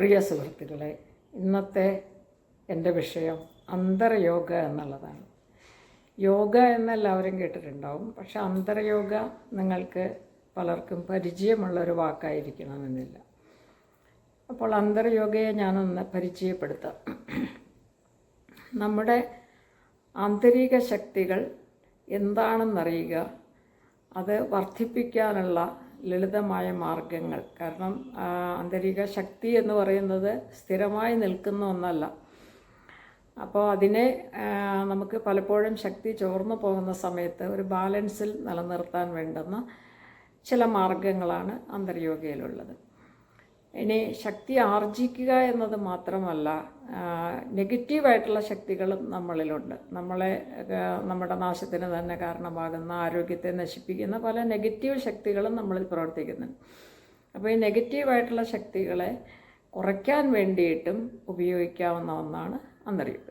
പ്രിയ സുഹൃത്തുക്കളെ ഇന്നത്തെ എന്റെ വിഷയം അന്തരയോഗ എന്നുള്ളതാണ്. യോഗ എന്നെല്ലാവരും കേട്ടിട്ടുണ്ടാവും പക്ഷെ അന്തരയോഗ നിങ്ങൾക്ക് പലർക്കും പരിചയമുള്ള ഒരു വാക്കായിരിക്കണമെന്നില്ല. അപ്പോൾ അന്തർയോഗയെ ഞാനൊന്ന് പരിചയപ്പെടുത്താം. നമ്മുടെ ആന്തരിക ശക്തികൾ എന്താണെന്നറിയുക അത് വർദ്ധിപ്പിക്കാനുള്ള ലളിതമായ മാർഗങ്ങൾ കാരണം ആന്തരിക ശക്തി എന്ന് പറയുന്നത് സ്ഥിരമായി നിൽക്കുന്ന ഒന്നല്ല. അപ്പോൾ അതിനെ നമുക്ക് പലപ്പോഴും ശക്തി ചോർന്നു പോകുന്ന സമയത്ത് ഒരു ബാലൻസിൽ നിലനിർത്താൻ വേണ്ടുന്ന ചില മാർഗങ്ങളാണ് അന്തർയോഗയിലുള്ളത്. ഇനി ശക്തി ആർജിക്കുക എന്നത് മാത്രമല്ല നെഗറ്റീവായിട്ടുള്ള ശക്തികളും നമ്മളിലുണ്ട്. നമ്മളെ നമ്മുടെ നാശത്തിന് തന്നെ കാരണമാകുന്ന ആരോഗ്യത്തെ നശിപ്പിക്കുന്ന പല നെഗറ്റീവ് ശക്തികളും നമ്മളിൽ പ്രവർത്തിക്കുന്നുണ്ട്. അപ്പോൾ ഈ നെഗറ്റീവായിട്ടുള്ള ശക്തികളെ കുറയ്ക്കാൻ വേണ്ടിയിട്ടും ഉപയോഗിക്കാവുന്ന ഒന്നാണ് അന്തർയോഗ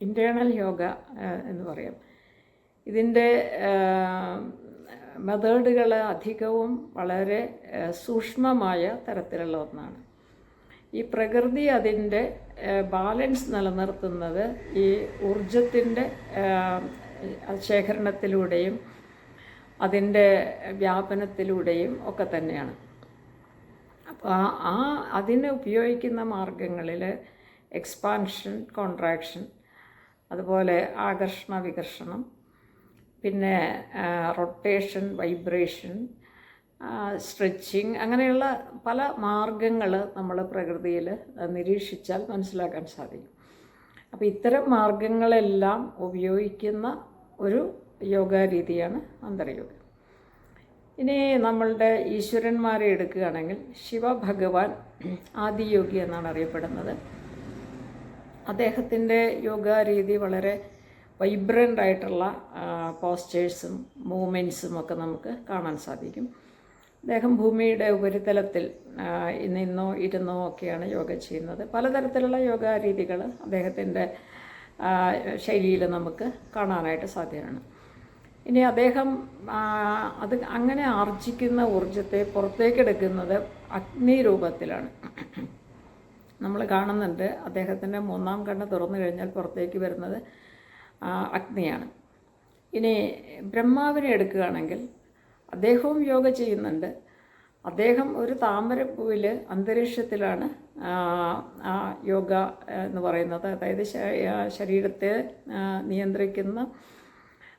ഇന്റേണൽ യോഗ എന്ന് പറയാം. ഇതിന്റെ മെത്തേഡുകൾ അധികവും വളരെ സൂക്ഷ്മമായ തരത്തിലുള്ള ഒന്നാണ്. ഈ പ്രകൃതി അതിന്റെ ബാലൻസ് നിലനിർത്തുന്നത് ഈ ഊർജത്തിന്റെ ശേഖരണത്തിലൂടെയും അതിന്റെ വ്യാപനത്തിലൂടെയും ഒക്കെ തന്നെയാണ്. അപ്പോൾ ആ അതിന് ഉപയോഗിക്കുന്ന മാർഗങ്ങളിൽ എക്സ്പാൻഷൻ കോൺട്രാക്ഷൻ അതുപോലെ ആകർഷണ വികർഷണം പിന്നെ റൊട്ടേഷൻ വൈബ്രേഷൻ സ്ട്രെച്ചിങ് അങ്ങനെയുള്ള പല മാർഗങ്ങൾ നമ്മൾ പ്രകൃതിയിൽ നിരീക്ഷിച്ചാൽ മനസ്സിലാക്കാൻ സാധിക്കും. അപ്പോൾ ഇത്തരം മാർഗങ്ങളെല്ലാം ഉപയോഗിക്കുന്ന ഒരു യോഗാരീതിയാണ് അന്തരയോഗ. ഇനി നമ്മളുടെ ഈശ്വരന്മാരെ എടുക്കുകയാണെങ്കിൽ ശിവഭഗവാൻ ആദിയോഗി എന്നാണ് അറിയപ്പെടുന്നത്. അദ്ദേഹത്തിന്റെ യോഗാരീതി വളരെ വൈബ്രന്റ് ആയിട്ടുള്ള പോസ്റ്റേഴ്സും മൂവ്മെന്റ്സും ഒക്കെ നമുക്ക് കാണാൻ സാധിക്കും. അദ്ദേഹം ഭൂമിയുടെ ഉപരിതലത്തിൽ നിന്നോ ഇരുന്നോ ഒക്കെയാണ് യോഗ ചെയ്യുന്നത്. പലതരത്തിലുള്ള യോഗാരീതികൾ അദ്ദേഹത്തിന്റെ ശൈലിയിൽ നമുക്ക് കാണാനായിട്ട് സാധ്യമാണ്. ഇനി അദ്ദേഹം അത് അങ്ങനെ ആർജിക്കുന്ന ഊർജത്തെ പുറത്തേക്കെടുക്കുന്നത് അഗ്നി രൂപത്തിലാണ്. നമ്മൾ കാണുന്നുണ്ട് അദ്ദേഹത്തിന്റെ മൂന്നാം കണ്ണ് തുറന്നു കഴിഞ്ഞാൽ പുറത്തേക്ക് വരുന്നത് അഗ്നിയാണ്. ഇനി ബ്രഹ്മാവിനെ എടുക്കുകയാണെങ്കിൽ അദ്ദേഹവും യോഗ ചെയ്യുന്നുണ്ട്. അദ്ദേഹം ഒരു താമരപ്പൂവിൽ അന്തരീക്ഷത്തിലാണ് ആ, യോഗ എന്ന് പറയുന്നത്. അതായത് ശരീരത്തെ നിയന്ത്രിക്കുന്ന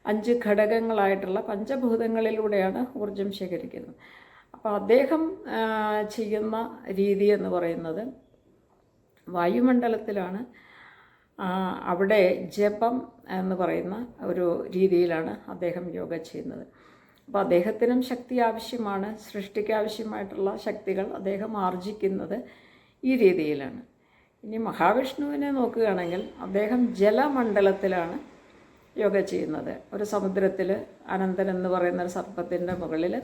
അഞ്ച് ഘടകങ്ങളായിട്ടുള്ള പഞ്ചഭൂതങ്ങളിലൂടെയാണ് ഊർജം ശേഖരിക്കുന്നത്. അപ്പോൾ അദ്ദേഹം ചെയ്യുന്ന രീതി എന്ന് പറയുന്നത് വായുമണ്ഡലത്തിലാണ്. അവിടെ ജപം എന്ന് പറയുന്ന ഒരു രീതിയിലാണ് അദ്ദേഹം യോഗ ചെയ്യുന്നത്. അപ്പോൾ അദ്ദേഹത്തിനും ശക്തി ആവശ്യമാണ് സൃഷ്ടിക്ക് ആവശ്യമായിട്ടുള്ള ശക്തികൾ അദ്ദേഹം ആർജിക്കുന്നത് ഈ രീതിയിലാണ്. ഇനി മഹാവിഷ്ണുവിനെ നോക്കുകയാണെങ്കിൽ അദ്ദേഹം ജലമണ്ഡലത്തിലാണ് യോഗ ചെയ്യുന്നത്. ഒരു സമുദ്രത്തിൽ അനന്തൻ എന്ന് പറയുന്ന ഒരു സർപ്പത്തിന്റെ മുകളിൽ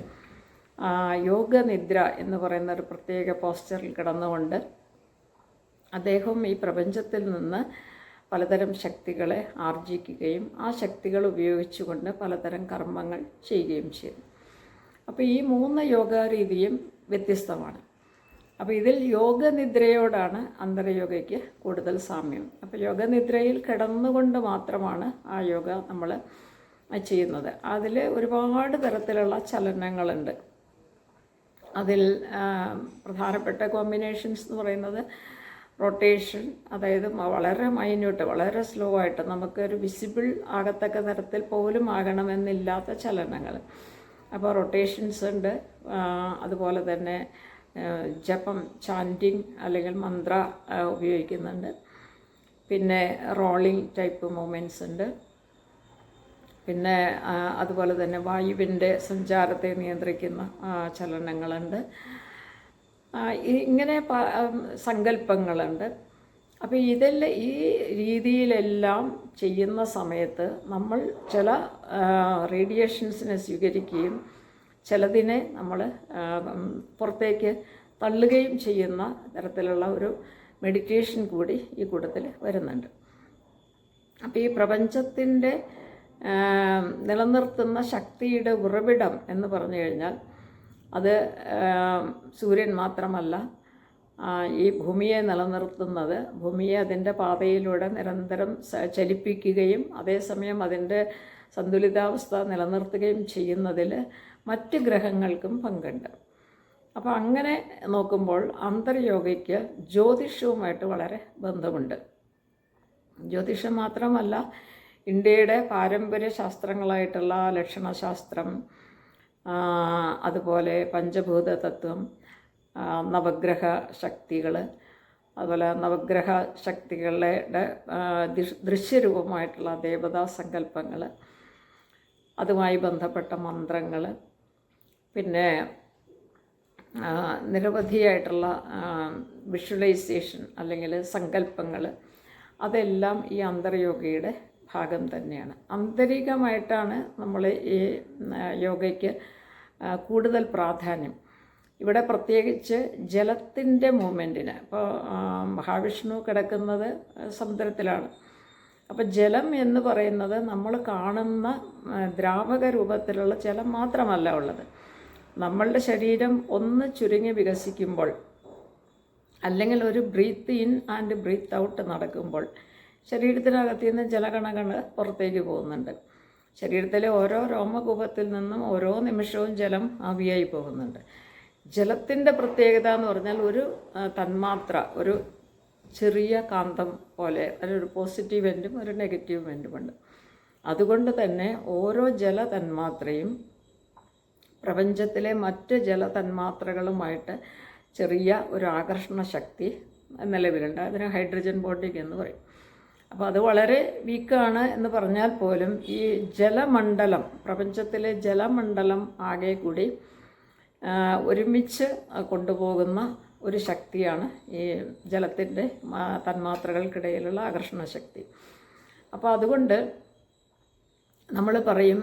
യോഗനിദ്ര എന്ന് പറയുന്ന ഒരു പ്രത്യേക പോസ്റ്ററിൽ കിടന്നുകൊണ്ട് അദ്ദേഹം ഈ പ്രപഞ്ചത്തിൽ നിന്ന് പലതരം ശക്തികളെ ആർജിക്കുകയും ആ ശക്തികൾ ഉപയോഗിച്ചുകൊണ്ട് പലതരം കർമ്മങ്ങൾ ചെയ്യുകയും ചെയ്യുന്നു. അപ്പോൾ ഈ മൂന്ന് യോഗാരീതിയും വ്യത്യസ്തമാണ്. അപ്പോൾ ഇതിൽ യോഗനിദ്രയോടാണ് അന്തരയോഗയ്ക്ക് കൂടുതൽ സാമ്യം. അപ്പോൾ യോഗനിദ്രയിൽ കിടന്നുകൊണ്ട് മാത്രമാണ് ആ യോഗ നമ്മൾ ചെയ്യുന്നത്. അതിൽ ഒരുപാട് തരത്തിലുള്ള ചലനങ്ങളുണ്ട്. അതിൽ പ്രധാനപ്പെട്ട കോമ്പിനേഷൻസ് എന്ന് പറയുന്നത് റൊട്ടേഷൻ അതായത് വളരെ മൈന്യൂട്ട് വളരെ സ്ലോ ആയിട്ട് നമുക്കൊരു വിസിബിൾ ആകത്തക്ക തരത്തിൽ പോലും ആകണമെന്നില്ലാത്ത ചലനങ്ങൾ. അപ്പോൾ റൊട്ടേഷൻസ് ഉണ്ട്. അതുപോലെ തന്നെ ജപം ചാന്റിങ് അല്ലെങ്കിൽ മന്ത്ര ഉപയോഗിക്കുന്നുണ്ട്. പിന്നെ റോളിംഗ് ടൈപ്പ് മൂമെന്റ്സ് ഉണ്ട്. പിന്നെ അതുപോലെ തന്നെ വായുവിന്റെ സഞ്ചാരത്തെ നിയന്ത്രിക്കുന്ന ചലനങ്ങളുണ്ട്. ഇങ്ങനെ സങ്കല്പങ്ങളുണ്ട്. അപ്പോൾ ഇതെല്ലാം ഈ രീതിയിലെല്ലാം ചെയ്യുന്ന സമയത്ത് നമ്മൾ ചില റേഡിയേഷൻസിനെ സ്വീകരിക്കുകയും ചിലതിനെ നമ്മൾ പുറത്തേക്ക് തള്ളുകയും ചെയ്യുന്ന തരത്തിലുള്ള ഒരു മെഡിറ്റേഷൻ കൂടി ഈ കൂട്ടത്തിൽ വരുന്നുണ്ട്. അപ്പോൾ ഈ പ്രപഞ്ചത്തിന്റെ നിലനിർത്തുന്ന ശക്തിയുടെ ഉറവിടം എന്ന് പറഞ്ഞു കഴിഞ്ഞാൽ അത് സൂര്യൻ മാത്രമല്ല ഈ ഭൂമിയെ നിലനിർത്തുന്നത് ഭൂമിയെ അതിന്റെ പാതയിലൂടെ നിരന്തരം ചലിപ്പിക്കുകയും അതേസമയം അതിന്റെ സന്തുലിതാവസ്ഥ നിലനിർത്തുകയും ചെയ്യുന്നതിൽ മറ്റ് ഗ്രഹങ്ങൾക്കും പങ്കുണ്ട്. അപ്പോൾ അങ്ങനെ നോക്കുമ്പോൾ അന്തർയോഗയ്ക്ക് ജ്യോതിഷവുമായിട്ട് വളരെ ബന്ധമുണ്ട്. ജ്യോതിഷം മാത്രമല്ല ഇന്ത്യയുടെ പാരമ്പര്യ ശാസ്ത്രങ്ങളായിട്ടുള്ള ലക്ഷണശാസ്ത്രം അതുപോലെ പഞ്ചഭൂത തത്വം നവഗ്രഹ ശക്തികൾ അതുപോലെ നവഗ്രഹ ശക്തികളുടെ ദൃശ്യരൂപമായിട്ടുള്ള ദേവതാ സങ്കല്പങ്ങൾ അതുമായി ബന്ധപ്പെട്ട മന്ത്രങ്ങൾ പിന്നെ നിരവധിയായിട്ടുള്ള വിഷ്വലൈസേഷൻ അല്ലെങ്കിൽ സങ്കല്പങ്ങൾ അതെല്ലാം ഈ അന്തർയോഗയുടെ ഭാഗം തന്നെയാണ്. ആന്തരികമായിട്ടാണ് നമ്മൾ ഈ യോഗയ്ക്ക് കൂടുതൽ പ്രാധാന്യം. ഇവിടെ പ്രത്യേകിച്ച് ജലത്തിന്റെ മൂവ്മെന്റിന് ഇപ്പോൾ മഹാവിഷ്ണു കിടക്കുന്നത് സമുദ്രത്തിലാണ്. അപ്പോൾ ജലം എന്ന് പറയുന്നത് നമ്മൾ കാണുന്ന ദ്രാവക രൂപത്തിലുള്ള ജലം മാത്രമല്ല ഉള്ളത്. നമ്മളുടെ ശരീരം ഒന്ന് ചുരുങ്ങി വികസിക്കുമ്പോൾ അല്ലെങ്കിൽ ഒരു breath in and breath out നടക്കുമ്പോൾ ശരീരത്തിനകത്ത് നിന്ന് ചില കണകൾ പുറത്തേക്ക് പോകുന്നുണ്ട്. ശരീരത്തിലെ ഓരോ രോമകൂപത്തിൽ നിന്നും ഓരോ നിമിഷവും ജലം ആവിയായി പോകുന്നുണ്ട്. ജലത്തിന്റെ പ്രത്യേകത എന്ന് പറഞ്ഞാൽ ഒരു തന്മാത്ര ഒരു ചെറിയ കാന്തം പോലെ അതിലൊരു പോസിറ്റീവ് എൻഡും ഒരു നെഗറ്റീവ് എൻഡുമുണ്ട് അതുകൊണ്ട് തന്നെ ഓരോ ജല തന്മാത്രയും പ്രപഞ്ചത്തിലെ മറ്റ് ജല തന്മാത്രകളുമായിട്ട് ചെറിയ ഒരു ആകർഷണ ശക്തി നിലവിലുണ്ട്. അതിന് ഹൈഡ്രജൻ ബോണ്ടിങ് എന്ന് പറയും. അപ്പോൾ അത് വളരെ വീക്കാണ് എന്ന് പറഞ്ഞാൽ പോലും ഈ ജലമണ്ഡലം പ്രപഞ്ചത്തിലെ ജലമണ്ഡലം ആകെ കൂടി ഒരുമിച്ച് കൊണ്ടുപോകുന്ന ഒരു ശക്തിയാണ് ഈ ജലത്തിന്റെ തന്മാത്രകൾക്കിടയിലുള്ള ആകർഷണ ശക്തി. അപ്പോൾ അതുകൊണ്ട് നമ്മൾ പറയും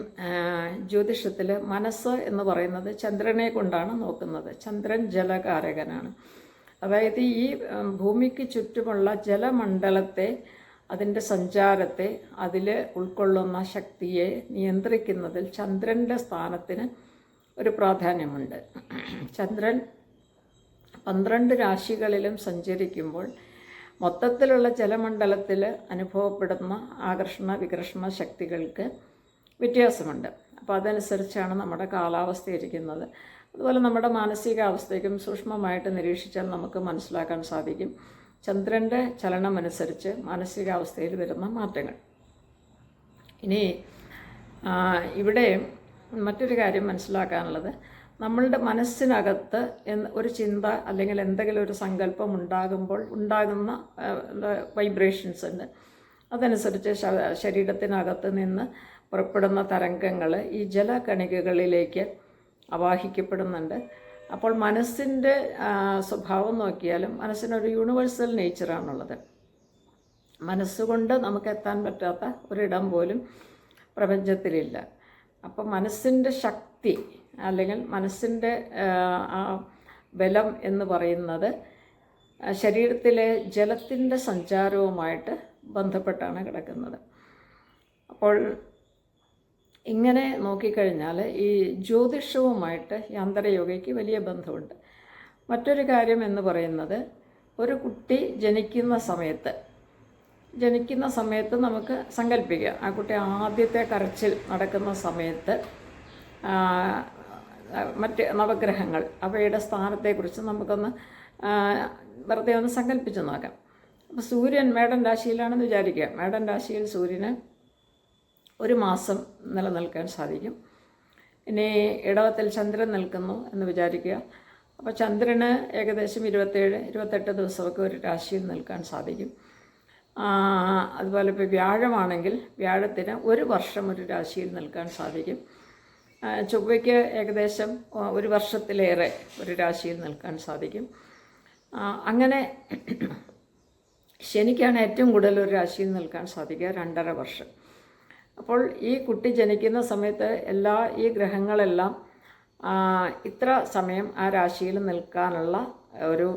ജ്യോതിഷത്തിൽ മനസ്സ് എന്ന് പറയുന്നത് ചന്ദ്രനെ കൊണ്ടാണ് നോക്കുന്നത്. ചന്ദ്രൻ ജലകാരകനാണ്. അതായത് ഈ ഭൂമിക്ക് ചുറ്റുമുള്ള ജലമണ്ഡലത്തെ അതിന്റെ സഞ്ചാരത്തെ അതിൽ ഉൾക്കൊള്ളുന്ന ശക്തിയെ നിയന്ത്രിക്കുന്നതിൽ ചന്ദ്രന്റെ സ്ഥാനത്തിന് ഒരു പ്രാധാന്യമുണ്ട്. ചന്ദ്രൻ പന്ത്രണ്ട് രാശികളിലും സഞ്ചരിക്കുമ്പോൾ മൊത്തത്തിലുള്ള ജലമണ്ഡലത്തിൽ അനുഭവപ്പെടുന്ന ആകർഷണ വികർഷണ ശക്തികൾക്ക് വ്യത്യാസമുണ്ട്. അപ്പോൾ അതനുസരിച്ചാണ് നമ്മുടെ കാലാവസ്ഥ ഇരിക്കുന്നത്. അതുപോലെ നമ്മുടെ മാനസികാവസ്ഥയ്ക്കും സൂക്ഷ്മമായിട്ട് നിരീക്ഷിച്ചാൽ നമുക്ക് മനസ്സിലാക്കാൻ സാധിക്കും. ചന്ദ്രന്റെ ചലനമനുസരിച്ച് മാനസികാവസ്ഥയിൽ വരുന്ന മാറ്റങ്ങൾ. ഇനി ഇവിടെ മറ്റൊരു കാര്യം മനസ്സിലാക്കാനുള്ളത്. നമ്മളുടെ മനസ്സിനകത്ത് ഒരു ചിന്ത അല്ലെങ്കിൽ എന്തെങ്കിലും ഒരു സങ്കല്പം ഉണ്ടാകുമ്പോൾ ഉണ്ടാകുന്ന വൈബ്രേഷൻസ് ഉണ്ട്. അതനുസരിച്ച് ശരീരത്തിനകത്ത് നിന്ന് പുറപ്പെടുന്ന തരംഗങ്ങൾ ഈ ജലകണികകളിലേക്ക് അവാഹിക്കപ്പെടുന്നുണ്ട്. അപ്പോൾ മനസ്സിന്റെ സ്വഭാവം നോക്കിയാലും മനസ്സിനൊരു യൂണിവേഴ്സൽ നേച്ചറാണുള്ളത് മനസ്സുകൊണ്ട് നമുക്ക് എത്താൻ പറ്റാത്ത ഒരിടം പോലും പ്രപഞ്ചത്തിലില്ല. അപ്പം മനസ്സിന്റെ ശക്തി അല്ലെങ്കിൽ മനസ്സിന്റെ ആ ബലം എന്ന് പറയുന്നത് ശരീരത്തിലെ ജലത്തിന്റെ സഞ്ചാരവുമായിട്ട് ബന്ധപ്പെട്ടാണ് കിടക്കുന്നത്. അപ്പോൾ ഇങ്ങനെ നോക്കിക്കഴിഞ്ഞാൽ ഈ ജ്യോതിഷവുമായിട്ട് യാന്ത്രയോഗയ്ക്ക് വലിയ ബന്ധമുണ്ട്. മറ്റൊരു കാര്യം എന്ന് പറയുന്നത് ഒരു കുട്ടി ജനിക്കുന്ന സമയത്ത് ജനിക്കുന്ന സമയത്ത് നമുക്ക് സങ്കല്പിക്കാം. ആ കുട്ടി ആദ്യത്തെ കരച്ചിൽ നടക്കുന്ന സമയത്ത് മറ്റ് നവഗ്രഹങ്ങൾ അവയുടെ സ്ഥാനത്തെക്കുറിച്ച് നമുക്കൊന്ന് വെറുതെ ഒന്ന് സങ്കല്പിച്ച് നോക്കാം. അപ്പോൾ സൂര്യൻ മേടൻ രാശിയിലാണെന്ന് വിചാരിക്കുക മേടൻ രാശിയിൽ സൂര്യന് ഒരു മാസം നിലനിൽക്കാൻ സാധിക്കും. ഇനി ഇടവത്തിൽ ചന്ദ്രൻ നിൽക്കുന്നു എന്ന് വിചാരിക്കുക. അപ്പോൾ ചന്ദ്രന് ഏകദേശം ഇരുപത്തേഴ് ഇരുപത്തെട്ട് ദിവസമൊക്കെ ഒരു രാശിയിൽ നിൽക്കാൻ സാധിക്കും. അതുപോലെ ഇപ്പോൾ വ്യാഴമാണെങ്കിൽ വ്യാഴത്തിന് ഒരു വർഷം ഒരു രാശിയിൽ നിൽക്കാൻ സാധിക്കും. ചൊവ്വയ്ക്ക് ഏകദേശം ഒരു വർഷത്തിലേറെ ഒരു രാശിയിൽ നിൽക്കാൻ സാധിക്കും. അങ്ങനെ ശനിക്കാണ് ഏറ്റവും കൂടുതൽ ഒരു രാശിയിൽ നിൽക്കാൻ സാധിക്കുക രണ്ടര വർഷം. അപ്പോൾ ഈ കുട്ടി ജനിക്കുന്ന സമയത്ത് എല്ലാ ഈ ഗ്രഹങ്ങളെല്ലാം ഇത്ര സമയം ആ രാശിയിൽ നിൽക്കാനുള്ള ഒരു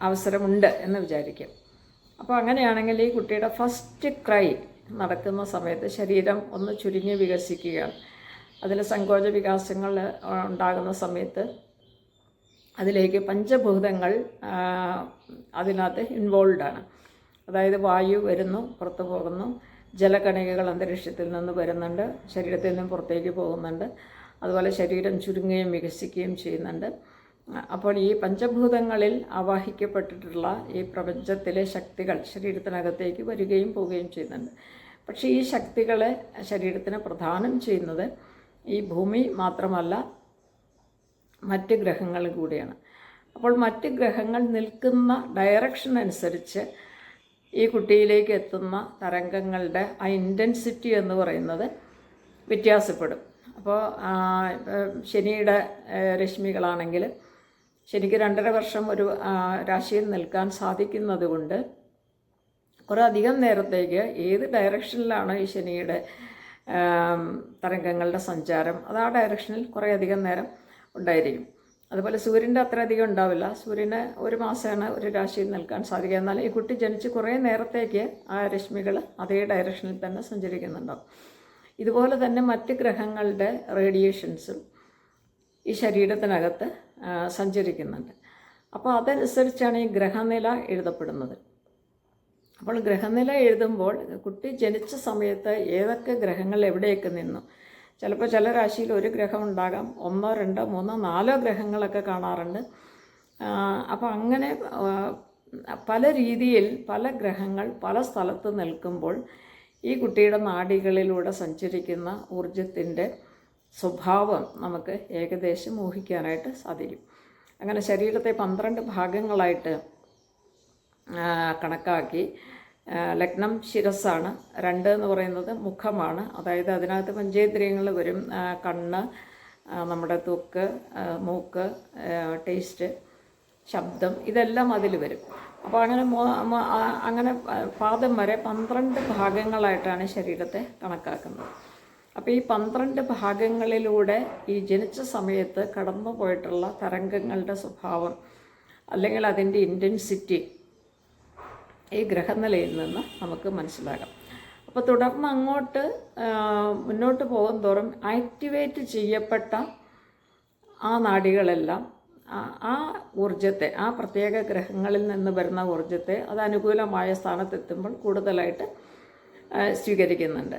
അവസരമുണ്ട് എന്ന് വിചാരിക്കും. അപ്പോൾ അങ്ങനെയാണെങ്കിൽ ഈ കുട്ടിയുടെ ഫസ്റ്റ് ക്രൈ നടക്കുന്ന സമയത്ത് ശരീരം ഒന്ന് ചുരുങ്ങി വികസിക്കുകയാണ്. അതിൽ സങ്കോച വികാസങ്ങൾ ഉണ്ടാകുന്ന സമയത്ത് അതിലേക്ക് പഞ്ചഭൂതങ്ങൾ അതിനകത്ത് ഇൻവോൾവ് ആണ്. അതായത് വായു വരുന്നു പുറത്തു പോകുന്നു. ജലകണികകൾ അന്തരീക്ഷത്തിൽ നിന്ന് വരുന്നുണ്ട് ശരീരത്തിൽ നിന്നും പുറത്തേക്ക് പോകുന്നുണ്ട്. അതുപോലെ ശരീരം ചുരുങ്ങുകയും വികസിക്കുകയും ചെയ്യുന്നുണ്ട്. അപ്പോൾ ഈ പഞ്ചഭൂതങ്ങളിൽ ആവാഹിക്കപ്പെട്ടിട്ടുള്ള ഈ പ്രപഞ്ചത്തിലെ ശക്തികൾ ശരീരത്തിനകത്തേക്ക് വരികയും പോവുകയും ചെയ്യുന്നുണ്ട്. പക്ഷേ ഈ ശക്തികളെ ശരീരത്തിന് പ്രധാനം ചെയ്യുന്നത് ഈ ഭൂമി മാത്രമല്ല മറ്റ് ഗ്രഹങ്ങൾ കൂടിയാണ്. അപ്പോൾ മറ്റ് ഗ്രഹങ്ങൾ നിൽക്കുന്ന ഡയറക്ഷൻ അനുസരിച്ച് ഈ കുട്ടിയിലേക്ക് എത്തുന്ന തരംഗങ്ങളുടെ ആ ഇന്റൻസിറ്റി എന്ന് പറയുന്നത് വ്യത്യാസപ്പെടും. അപ്പോൾ ശനിയുടെ രശ്മികളാണെങ്കിൽ ശനിക്ക് രണ്ടര വർഷം ഒരു രാശിയിൽ നിൽക്കാൻ സാധിക്കുന്നത് കൊണ്ട് കുറേ അധികം നേരത്തേക്ക് ഏത് ഡയറക്ഷനിലാണ് ഈ ശനിയുടെ തരംഗങ്ങളുടെ സഞ്ചാരം? അത് ആ ഡയറക്ഷനിൽ കുറേ അധികം നേരം ഉണ്ടായിരിക്കും. അതുപോലെ സൂര്യന്റെ അത്ര അധികം ഉണ്ടാവില്ല. സൂര്യന് ഒരു മാസമാണ് ഒരു രാശിയിൽ നിൽക്കാൻ സാധിക്കുക. എന്നാൽ ഈ കുട്ടി ജനിച്ച് കുറേ നേരത്തേക്ക് ആ രശ്മികൾ അതേ ഡയറക്ഷനിൽ തന്നെ സഞ്ചരിക്കുന്നുണ്ടാവും ഇതുപോലെ തന്നെ മറ്റ് ഗ്രഹങ്ങളുടെ റേഡിയേഷൻസും ഈ ശരീരത്തിനകത്ത് സഞ്ചരിക്കുന്നുണ്ട്. അപ്പോൾ അതനുസരിച്ചാണ് ഈ ഗ്രഹനില എഴുതപ്പെടുന്നത്. അപ്പോൾ ഗ്രഹനില എഴുതുമ്പോൾ കുട്ടി ജനിച്ച സമയത്ത് ഏതൊക്കെ ഗ്രഹങ്ങൾ എവിടെയൊക്കെ നിന്നു ചിലപ്പോൾ ചില രാശിയിൽ ഒരു ഗ്രഹം ഉണ്ടാകാം. ഒന്നോ രണ്ടോ മൂന്നോ നാലോ ഗ്രഹങ്ങളൊക്കെ കാണാറുണ്ട്. അപ്പോൾ അങ്ങനെ പല രീതിയിൽ പല ഗ്രഹങ്ങൾ പല സ്ഥലത്ത് നിൽക്കുമ്പോൾ ഈ കുട്ടിയുടെ നാടികളിലൂടെ സഞ്ചരിക്കുന്ന ഊർജത്തിന്റെ സ്വഭാവം നമുക്ക് ഏകദേശം ഊഹിക്കാനായിട്ട് സാധിക്കും. അങ്ങനെ ശരീരത്തെ പന്ത്രണ്ട് ഭാഗങ്ങളായിട്ട് കണക്കാക്കി ലഗ്നം ശിരസ്സാണ്. രണ്ട് എന്ന് പറയുന്നത് മുഖമാണ്. അതായത് അതിനകത്ത് പഞ്ചേന്ദ്രിയങ്ങൾ വരും. കണ്ണ് നമ്മുടെ തൂക്ക് മൂക്ക് ടേസ്റ്റ് ശബ്ദം ഇതെല്ലാം അതിൽ വരും. അപ്പോൾ അങ്ങനെ അങ്ങനെ പാദം വരെ പന്ത്രണ്ട് ഭാഗങ്ങളായിട്ടാണ് ശരീരത്തെ കണക്കാക്കുന്നത്. അപ്പോൾ ഈ പന്ത്രണ്ട് ഭാഗങ്ങളിലൂടെ ഈ ജനിച്ച സമയത്ത് കടന്നു പോയിട്ടുള്ള തരംഗങ്ങളുടെ സ്വഭാവം അല്ലെങ്കിൽ അതിന്റെ ഇന്റൻസിറ്റി ഈ ഗ്രഹനിലയിൽ നിന്ന് നമുക്ക് മനസ്സിലാകാം. അപ്പോൾ തുടർന്ന് അങ്ങോട്ട് മുന്നോട്ട് പോകും തോറും ആക്ടിവേറ്റ് ചെയ്യപ്പെട്ട ആ നാടികളെല്ലാം ആ- ഊർജത്തെ ആ പ്രത്യേക ഗ്രഹങ്ങളിൽ നിന്ന് വരുന്ന ഊർജത്തെ അത് അനുകൂലമായ സ്ഥാനത്തെത്തുമ്പോൾ കൂടുതലായിട്ട് സ്വീകരിക്കുന്നുണ്ട്.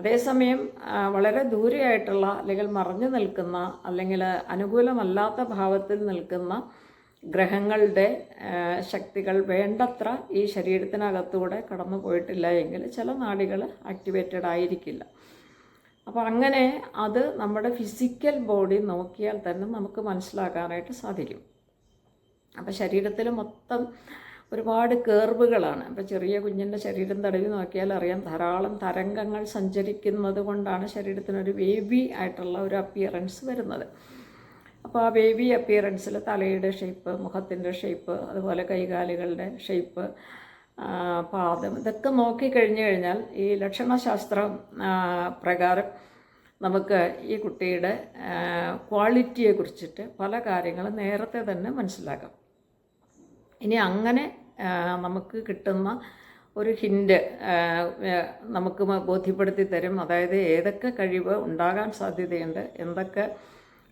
അതേസമയം വളരെ ദൂരെയായിട്ടുള്ള അല്ലെങ്കിൽ മറഞ്ഞു നിൽക്കുന്ന അല്ലെങ്കിൽ അനുകൂലമല്ലാത്ത ഭാവത്തിൽ നിൽക്കുന്ന ഗ്രഹങ്ങളുടെ ശക്തികൾ വേണ്ടത്ര ഈ ശരീരത്തിനകത്തൂടെ കടന്നു പോയിട്ടില്ല എങ്കിൽ ചില നാടികൾ ആക്ടിവേറ്റഡ് ആയിരിക്കില്ല. അപ്പോൾ അങ്ങനെ അത് നമ്മുടെ ഫിസിക്കൽ ബോഡി നോക്കിയാൽ തന്നെ നമുക്ക് മനസ്സിലാക്കാനായിട്ട് സാധിക്കും. അപ്പോൾ ശരീരത്തിൽ മൊത്തം ഒരുപാട് കേർവുകളാണ് അപ്പോൾ ചെറിയ കുഞ്ഞിന്റെ ശരീരം തടവി നോക്കിയാൽ അറിയാം ധാരാളം തരംഗങ്ങൾ സഞ്ചരിക്കുന്നത് കൊണ്ടാണ് ശരീരത്തിനൊരു വേവി ആയിട്ടുള്ള ഒരു അപ്പിയറൻസ് വരുന്നത്. അപ്പോൾ ആ വേവി അപ്പിയറൻസിൽ തലയുടെ ഷേപ്പ് മുഖത്തിന്റെ ഷേപ്പ് അതുപോലെ കൈകാലുകളുടെ ഷേപ്പ് പാദം ഇതൊക്കെ നോക്കിക്കഴിഞ്ഞു കഴിഞ്ഞാൽ ഈ ലക്ഷണശാസ്ത്രം പ്രകാരം നമുക്ക് ഈ കുട്ടിയുടെ ക്വാളിറ്റിയെ കുറിച്ചിട്ട് പല കാര്യങ്ങളും നേരത്തെ തന്നെ മനസ്സിലാക്കാം. ഇനി അങ്ങനെ നമുക്ക് കിട്ടുന്ന ഒരു ഹിൻഡ് നമുക്ക് ബോധ്യപ്പെടുത്തി തരും. അതായത് ഏതൊക്കെ കഴിവ് ഉണ്ടാകാൻ സാധ്യതയുണ്ട് എന്തൊക്കെ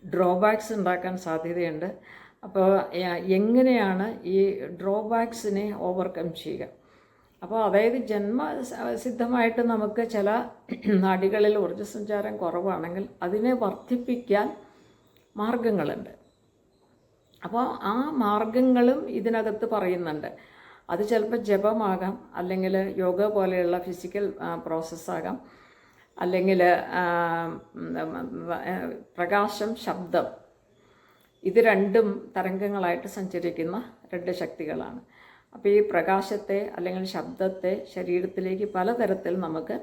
ഡ്രോബാക്സ് ഉണ്ടാക്കാൻ സാധ്യതയുണ്ട്. അപ്പോൾ എങ്ങനെയാണ് ഈ ഡ്രോബാക്സിനെ ഓവർകം ചെയ്യുക? അപ്പോൾ അതായത് ജന്മ സിദ്ധമായിട്ട് നമുക്ക് ചില നാടികളിൽ ഊർജസഞ്ചാരം കുറവാണെങ്കിൽ അതിനെ വർദ്ധിപ്പിക്കാൻ മാർഗങ്ങളുണ്ട് അപ്പോൾ ആ മാർഗങ്ങളും ഇതിനകത്ത് പറയുന്നുണ്ട്. അത് ചിലപ്പോൾ ജപമാകാം അല്ലെങ്കിൽ യോഗ പോലെയുള്ള ഫിസിക്കൽ പ്രോസസ്സാകാം. അല്ലെങ്കിൽ പ്രകാശം ശബ്ദം. ഇത് രണ്ടും തരംഗങ്ങളായിട്ട് സഞ്ചരിക്കുന്ന രണ്ട് ശക്തികളാണ്. അപ്പോൾ ഈ പ്രകാശത്തെ അല്ലെങ്കിൽ ശബ്ദത്തെ ശരീരത്തിലേക്ക് പലതരത്തിൽ നമുക്ക്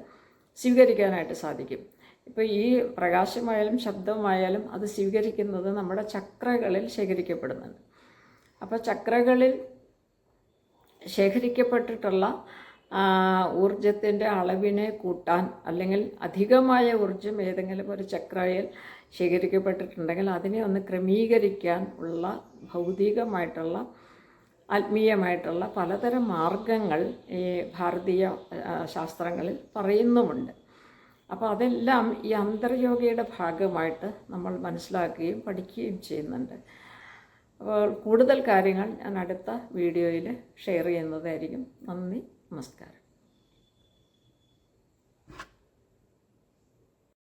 സ്വീകരിക്കാനായിട്ട് സാധിക്കും. ഇപ്പോൾ ഈ പ്രകാശമായാലും ശബ്ദമായാലും അത് സ്വീകരിക്കുന്നത് നമ്മുടെ ചക്രകളിൽ ശേഖരിക്കപ്പെടുന്നുണ്ട്. അപ്പോൾ ചക്രകളിൽ ശേഖരിക്കപ്പെട്ടിട്ടുള്ള ഊർജത്തിന്റെ അളവിനെ കൂട്ടാൻ അല്ലെങ്കിൽ അധികമായ ഊർജം ഏതെങ്കിലും ഒരു ചക്രയിൽ ശേഖരിക്കപ്പെട്ടിട്ടുണ്ടെങ്കിൽ അതിനെ ഒന്ന് ക്രമീകരിക്കാൻ ഉള്ള ഭൗതികമായിട്ടുള്ള ആത്മീയമായിട്ടുള്ള പലതരം മാർഗങ്ങൾ ഈ ഭാരതീയ ശാസ്ത്രങ്ങളിൽ പറയുന്നുമുണ്ട്. അപ്പോൾ അതെല്ലാം ഈ അന്തർയോഗയുടെ ഭാഗമായിട്ട് നമ്മൾ മനസ്സിലാക്കുകയും പഠിക്കുകയും ചെയ്യുന്നുണ്ട്. അപ്പോൾ കൂടുതൽ കാര്യങ്ങൾ ഞാൻ അടുത്ത വീഡിയോയിൽ ഷെയർ ചെയ്യുന്നതായിരിക്കും. നന്ദി. Namaskar.